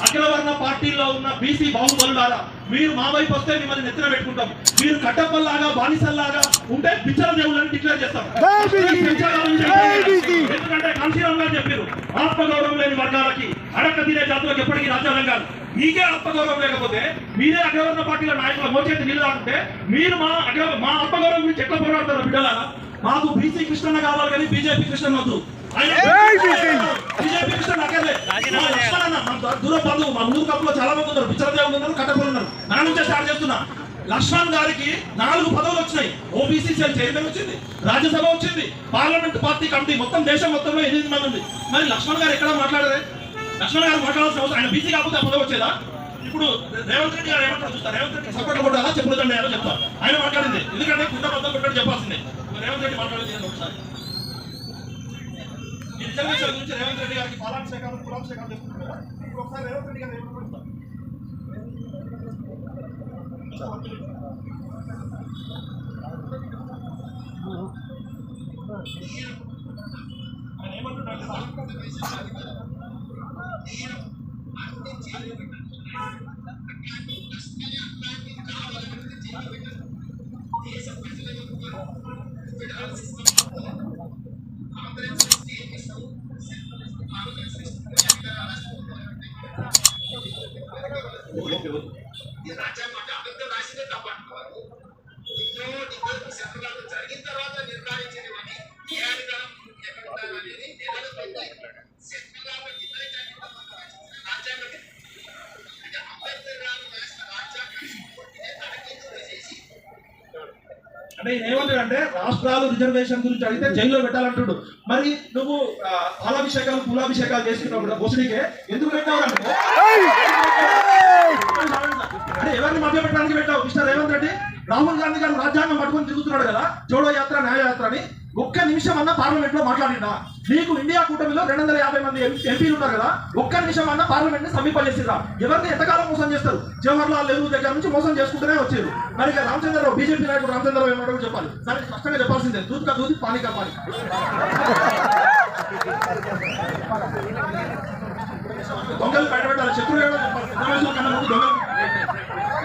అగ్రవర్ణ పార్టీల్లో ఉన్న బీసీ బాహుబలులారా మీరు మా వైపు వస్తే మిమ్మల్ని నెత్తిన పెట్టుకుంటాం. మీరు కట్టప్పల్లాగా బానిసల్లాగా ఉంటే పిచ్చల దేవుళ్ళని డిక్లేర్ చేస్తాం! ఎందుకంటే కాంశీరామ్ గారు చెప్పారు ఆత్మగౌరవం లేని వర్గాలకి అడక్క తినే జాతులకు ఎప్పటికీ రాజ్యాంగం కాదు. మీకే ఆత్మగౌరవం లేకపోతే మీరే అగ్రవర్ణ పార్టీల నాయకుల మోచేతి నీళ్ళు తాకుంటే మీరు మా అగ్ర మా ఆత్మగౌరవం గురించి ఎట్లా పోరాడతారు బిడ్డలారా? మాకు బీసీ కృష్ణ కావాలి కానీ బీజేపీ కృష్ణ వద్దు! బీజేపీ కృష్ణ దూర బంధువు మా ముందు కప్పులో చాలా మంది ఉన్నారు. బిచ్చరదేవులు ఉన్నారు కట్టపల్లి ఉన్నారు. నా నుంచే స్టార్ట్ చేస్తున్నా. లక్ష్మణ్ గారికి నాలుగు పదవులు వచ్చినాయి. ఓబీసీ సెల్ చైర్మన్ వచ్చింది. రాజ్యసభ వచ్చింది. పార్లమెంట్ పార్టీ కమిటీ మొత్తం దేశం మొత్తంలో ఎనిమిది మంది ఉంది. మరి లక్ష్మణ్ గారు ఎక్కడ మాట్లాడరే లక్ష్మణ్ గారు మాట్లాడాల్సిన అవసరం ఆయన బీసీ కాకపోతే ఆ పదవి వచ్చేదా? ఇప్పుడు రేవంత్ రెడ్డి గారు ఏమంటారు చూస్తారు? రేవంత్ రెడ్డి సపోర్ట్ కొట్టాలా? చెప్పులు తండ్రి ఏదో చెప్తా. ఆయన మాట్లాడింది. ఎందుకంటే కుంట మొత్తం కొట్టాడు చెప్పాల్సిందే. రేవంత్ రెడ్డి మాట్లాడింది ఒకసారి? ఈ రిజర్వేషన్ గురించి రేవంత్ రెడ్డి గారికి పాలాభిషేకాలు కులాభిషేకాలు చెప్తున్నారు కదా ఇప్పుడు ఒకసారి రేవంత్ రెడ్డి గారు ఏమంటారు ఆయన ఏమంటున్నాడు ఈ రాజ్యాంగం అంటే అబద్ధం రాసిందే తప్ప అంటున్నారు ఎన్నో జరిగిన తర్వాత ఏ అధికారం ఎక్కడ నిర్ణయించడానికి రాజ్యాంగం అంటే అంబేద్కర్ గారు రాసిన చేసి అంటే ఏమంటాడంటే రాష్ట్రాలు రిజర్వేషన్ గురించి అడిగితే జైల్లో పెట్టాలంటుడు. మరి నువ్వు పాలాభిషేకాలు పూలాభిషేకాలు చేసుకున్నప్పుడు బొసుడికే ఎందుకు పెట్టావు అంటే అంటే ఎవరిని మధ్య పెట్టడానికి పెట్టావు? మిస్టర్ రేవంత్ రెడ్డి? రాహుల్ గాంధీ గారు రాజ్యాంగం పట్టుకొని తిరుగుతున్నాడు కదా? జోడో యాత్ర న్యాయయాత్ర అని ఒక్క నిమిషం అన్న పార్లమెంట్లో మాట్లాడినా నీకు ఇండియా కూటమిలో రెండు వందల యాభై మంది ఎంపీలు ఉన్నారు కదా? ఒక్క నిమిషం అన్న పార్లమెంట్ని సమీపజేసిరా ఎవరిని ఎంతకాలం మోసం చేస్తారు? జవహర్లాల్ నెహ్రూ దగ్గర నుంచి మోసం చేసుకుంటూనే వచ్చారు మరి రామచంద్రరావు బీజేపీ నాయకుడు రామచంద్రరావు ఏమన్నాడు చెప్పాలి? సరే స్పష్టంగా చెప్పాల్సిందే. దూద్కా దూది పానికా పాని. దొంగలు బయట పెట్టాలి శత్రువు ఏమో చెప్పాలి దొంగలు అంటే రామచంద్రరావు గారు ఏం చెప్పాలి?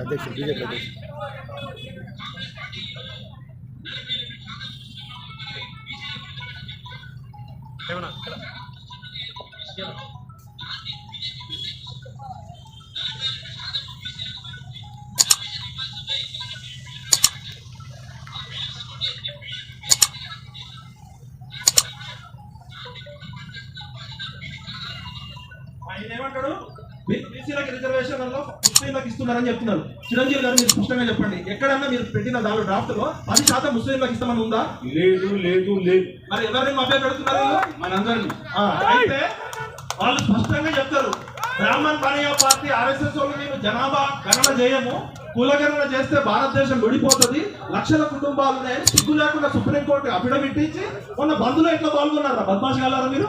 అధ్యక్షుడు బీజేపీ అధ్యక్షుడు బీసీలకు రిజర్వేషన్లలో ముస్లింలకు ఇస్తున్నారని చెప్తున్నారు. చిరంజీవి గారు మీరు స్పష్టంగా చెప్పండి. ఎక్కడన్నా మీరు పెట్టిన దానిలో డ్రాఫ్ట్లో పది శాతం ముస్లింలకు ఇస్తామని ఉందా? లేదు లేదు లేదు. మరి ఎవరిని మభ్య పెడుతున్నారు? మనందరినీ. ఆ, అయితే వాళ్ళు స్పష్టంగా చెప్తారు. బ్రాహ్మణ్ పానీయ పార్టీ ఆర్ఎస్ఎస్ వాళ్ళు మేము జనాభా గణన చేయము. కులగణన చేస్తే భారతదేశం విడిపోతుంది. లక్షల కుటుంబాలు ఉన్నాయని సిగ్గు లేకుండా సుప్రీంకోర్టు అఫిడవిట్ ఇచ్చి మొన్న బంధులో ఎట్లా పాల్గొన్నారా? బద్మాష్ గారు మీరు?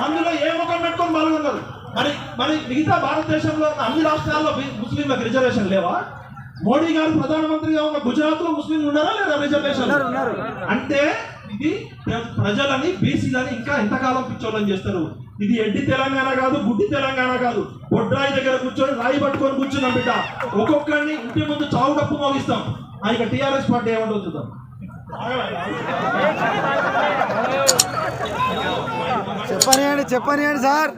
అందులో ఏ ముఖం పెట్టుకొని పాల్గొన్నారు? మరి మరి మిగతా భారతదేశంలో ఉన్న అన్ని రాష్ట్రాల్లో ముస్లింలకు రిజర్వేషన్ లేవా? మోడీ గారు ప్రధానమంత్రిగా ఉన్న గుజరాత్లో ముస్లింలు ఉన్నారా లేదా రిజర్వేషన్? అంటే ఇది ప్ర- ప్రజలని బీసీలని ఇంకా ఎంతకాలం పిచ్చోళ్ళని చేస్తారు? ఇది ఎడ్డి తెలంగాణ కాదు గుడ్డి తెలంగాణ కాదు. బొడ్రాయి దగ్గర కూర్చొని రాయి పట్టుకొని కూర్చున్నాం బిడ్డ. ఒక్కొక్కరిని ఇంటి ముందు చావు డప్పు మోగిస్తాం. ఆ ఇక టీఆర్ఎస్ పార్టీ ఏమంటో చెప్పనియండి చెప్పనియండి సార్.